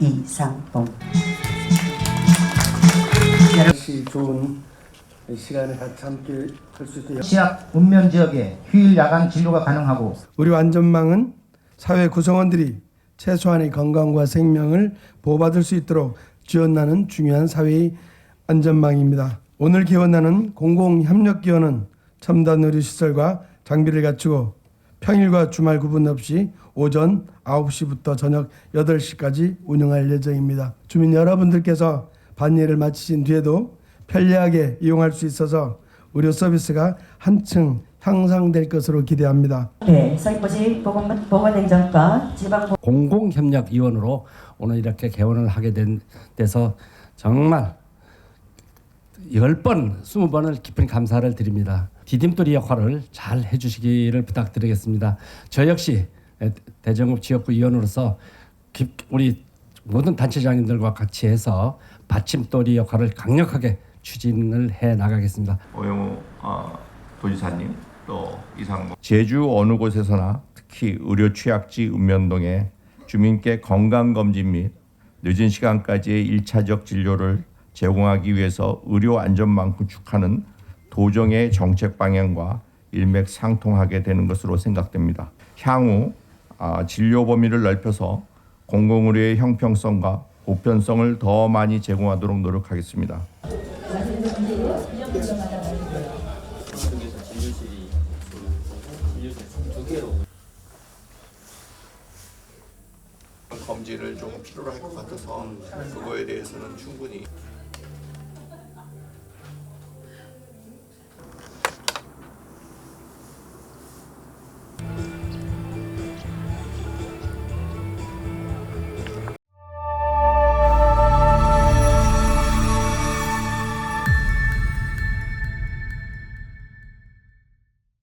이상봉 다시 좋은 시간에 같이 함께 할 수 있도록 시약 운면 지역에 휴일 야간 진료가 가능하고 우리 완전망은 사회 구성원들이 최소한의 건강과 생명을 보호받을 수 있도록 지원하는 중요한 사회의 안전망입니다. 오늘 기원하는 공공협력기원은 첨단 의료시설과 장비를 갖추고 평일과 주말 구분 없이 오전 9시부터 저녁 8시까지 운영할 예정입니다. 주민 여러분들께서 반일을 마치신 뒤에도 편리하게 이용할 수 있어서 의료 서비스가 한층 향상될 것으로 기대합니다. 네, 서귀포시 보건, 보건행정과 지방 공공협력위원으로 오늘 이렇게 개원을 하게 된 데서 정말 10번, 20번을 깊은 감사를 드립니다. 디딤돌이 역할을 잘 해주시기를 부탁드리겠습니다. 저 역시 대전국 지역구 위원으로서 깊- 우리 모든 단체장님들과 같이 해서 받침돌이 역할을 강력하게 추진을 해 나가겠습니다. 오영우 어, 도지사님 또 이상무 제주 어느 곳에서나 특히 의료 취약지 읍면동에 주민께 건강 검진 및 늦은 시간까지의 일차적 진료를 제공하기 위해서 의료 안전망 구축하는 도정의 정책 방향과 일맥상통하게 되는 것으로 생각됩니다. 향후 아, 진료 범위를 넓혀서 공공의료의 형평성과 보편성을 더 많이 제공하도록 노력하겠습니다. 검진을 좀 필요로 할 것 같아서 그거에 대해서는 충분히